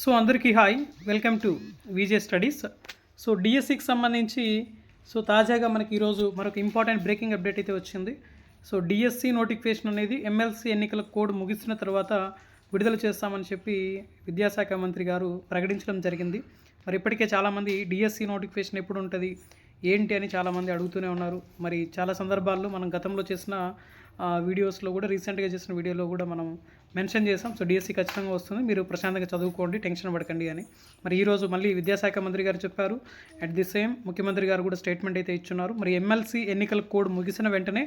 So అందరికీ hi. Welcome to Vijay studies. So డిఎస్సికి సంబంధించి సో తాజాగా మనకి ఈరోజు మరొక ఇంపార్టెంట్ బ్రేకింగ్ అప్డేట్ అయితే వచ్చింది. సో డిఎస్సి నోటిఫికేషన్ అనేది ఎమ్మెల్సీ ఎన్నికల కోడ్ ముగిసిన తర్వాత విడుదల చేస్తామని చెప్పి విద్యాశాఖ మంత్రి గారు ప్రకటించడం జరిగింది. మరి ఇప్పటికే చాలామంది డిఎస్సి నోటిఫికేషన్ ఎప్పుడు ఉంటుంది ఏంటి అని చాలామంది అడుగుతూనే ఉన్నారు. మరి చాలా సందర్భాల్లో మనం గతంలో చేసిన వీడియోస్లో కూడా రీసెంట్గా చేసిన వీడియోలో కూడా మనం మెన్షన్ చేసాం సో డిఎస్సి ఖచ్చితంగా వస్తుంది. మీరు ప్రశాంతంగా చదువుకోండి టెన్షన్ పడకండి అని. మరి ఈరోజు మళ్ళీ విద్యాశాఖ మంత్రి గారు చెప్పారు. అట్ ది సేమ్ ముఖ్యమంత్రి గారు కూడా స్టేట్మెంట్ అయితే ఇచ్చున్నారు. మరి ఎమ్మెల్సీ ఎన్నికల కోడ్ ముగిసిన వెంటనే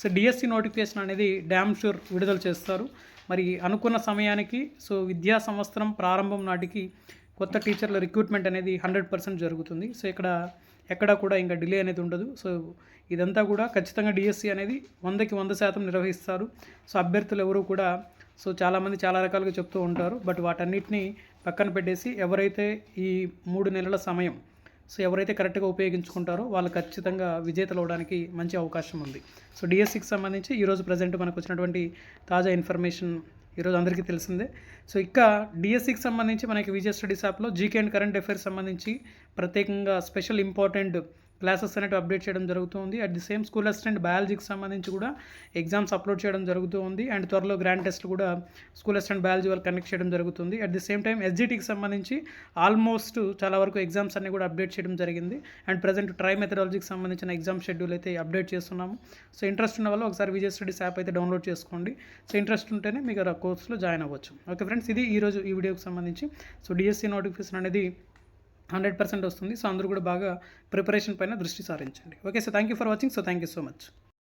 సో డిఎస్సి నోటిఫికేషన్ అనేది డ్యామ్ షూర్ విడుదల చేస్తారు. మరి అనుకున్న సమయానికి సో విద్యా సంవత్సరం ప్రారంభం నాటికి కొత్త టీచర్ల రిక్రూట్మెంట్ అనేది హండ్రెడ్ పర్సెంట్ జరుగుతుంది. సో ఇక్కడ ఎక్కడా కూడా ఇంకా డిలే అనేది ఉండదు. సో ఇదంతా కూడా ఖచ్చితంగా డిఎస్సి అనేది వందకి వంద శాతం నిర్వహిస్తారు. సో అభ్యర్థులు ఎవరు కూడా సో చాలామంది చాలా రకాలుగా చెప్తూ ఉంటారు. బట్ వాటన్నిటిని పక్కన పెట్టేసి ఎవరైతే ఈ మూడు నెలల సమయం సో ఎవరైతే కరెక్ట్గా ఉపయోగించుకుంటారో వాళ్ళు ఖచ్చితంగా విజేతలు అవడానికి మంచి అవకాశం ఉంది. సో డిఎస్సికి సంబంధించి ఈరోజు ప్రజెంట్ మనకు వచ్చినటువంటి తాజా ఇన్ఫర్మేషన్ ఈరోజు అందరికీ తెలిసిందే. సో ఇక డిఎస్సికి సంబంధించి మనకి విజయ స్టడీస్ యాప్లో జీకే అండ్ కరెంట్ అఫైర్స్ సంబంధించి ప్రత్యేకంగా స్పెషల్ ఇంపార్టెంట్ క్లాసెస్ అనేవి అప్డేట్ చేయడం జరుగుతుంది. At the same school assistant బయాలజీకి సంబంధించి కూడా ఎగ్జామ్స్ అప్లోడ్ చేయడం జరుగుతూ ఉంది అండ్ త్వరలో గ్రాండ్ టెస్ట్ కూడా స్కూల్ అసిస్టెంట్ బయాలజీ వాళ్ళు కండక్ట్ చేయడం జరుగుతుంది. అట్ ది సేమ్ టైం ఎస్జిటికి సంబంధించి ఆల్మోస్ట్ చాలా వరకు ఎగ్జామ్స్ అన్ని కూడా అప్డేట్ చేయడం జరిగింది. అండ్ ప్రజెంట్ ట్రై మెథడాలజీకి సంబంధించిన ఎగ్జామ్ షెడ్యూల్ అయితే అప్డేట్ చేస్తున్నాము. సో ఇంట్రెస్ట్ ఉన్న వాళ్ళు ఒకసారి విజయ్ స్టడీస్ యాప్ అయితే డౌన్లోడ్ చేసుకోండి. సో ఇంట్రెస్ట్ ఉంటేనే మీకు ఆ కోర్సులో జాయిన్ అవ్వచ్చు. ఓకే ఫ్రెండ్స్ ఇది ఈరోజు ఈ వీడియోకి సంబంధించి. సో డిఎస్సి నోటిఫికేషన్ అనేది హండ్రెడ్ పర్సెంట్ వస్తుంది. సో అందరూ కూడా బాగా ప్రిపరేషన్ పైన దృష్టి సారించండి. Okay so thank you for watching. So thank you so much.